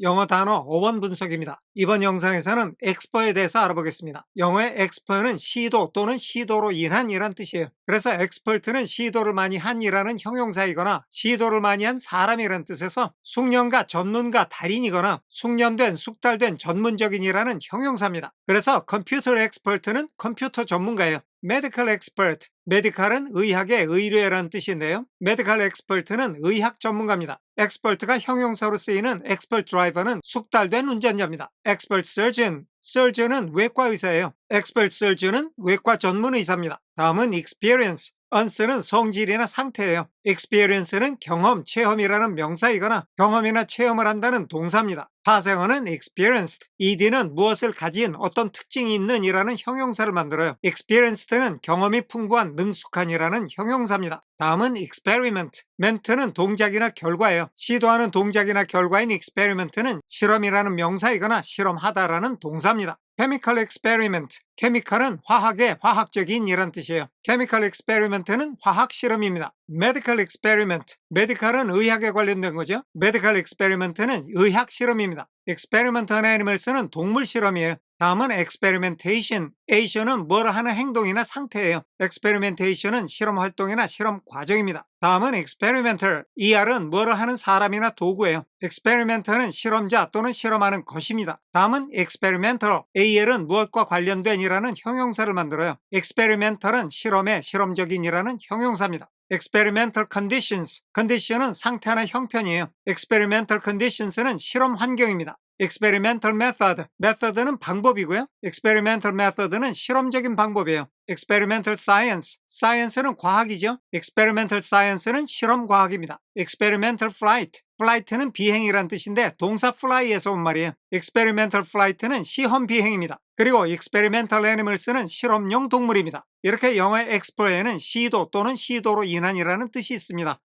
영어 단어 어원 분석입니다. 이번 영상에서는 exper에 대해서 알아보겠습니다. 영어의 expert는 시도 또는 시도로 인한 이란 뜻이에요. 그래서 expert는 시도를 많이 한이라는 형용사이거나 시도를 많이 한 사람이라는 뜻에서 숙련가, 전문가, 달인이거나 숙련된, 숙달된 전문적인이라는 형용사입니다. 그래서 computer expert는 컴퓨터 전문가예요. medical expert, 메디칼은 의학의 의뢰라는 뜻인데요. 메디칼 엑스퍼트는 의학 전문가입니다. 엑스퍼트가 형용사로 쓰이는 엑스퍼트 드라이버는 숙달된 운전자입니다. 엑스퍼트 surgeon, surgeon은 외과 의사예요. 엑스퍼트 surgeon은 외과 전문 의사입니다. 다음은 experience, 언스는 성질이나 상태예요. experience는 경험, 체험이라는 명사이거나 경험이나 체험을 한다는 동사입니다. 파생어는 experienced, ed는 무엇을 가진 어떤 특징이 있는 이라는 형용사를 만들어요. experienced는 경험이 풍부한 능숙한이라는 형용사입니다. 다음은 experiment. 멘트는 동작이나 결과예요. 시도하는 동작이나 결과인 experiment는 실험이라는 명사이거나 실험하다라는 동사입니다. Chemical experiment. 케미칼은 화학의 화학적인 이란 뜻이에요. chemical experiment는 화학 실험입니다. medical experiment. 메디칼은 의학에 관련된 거죠. medical experiment는 의학 실험입니다. experiment on animals는 동물 실험이에요. 다음은 experimentation. ation은 뭘 하는 행동이나 상태예요. experimentation은 실험 활동이나 실험 과정입니다. 다음은 experimenter. er은 뭘 하는 사람이나 도구예요. experimenter는 실험자 또는 실험하는 것입니다. 다음은 experimental. al은 무엇과 관련된 이라는 형용사를 만들어요. experimental은 실험의 실험적인 이라는 형용사입니다. experimental conditions. condition은 상태나 형편이에요. experimental conditions는 실험 환경입니다. Experimental method. method는 방법이고요. experimental method는 실험적인 방법이에요. experimental science. science는 과학이죠. experimental science는 실험 과학입니다. experimental flight. flight는 비행이란 뜻인데 동사 fly에서 온 말이에요. experimental flight는 시험 비행입니다. 그리고 experimental animals는 실험용 동물입니다. 이렇게 영어의 expert에는 시도 또는 시도로 인한이라는 뜻이 있습니다.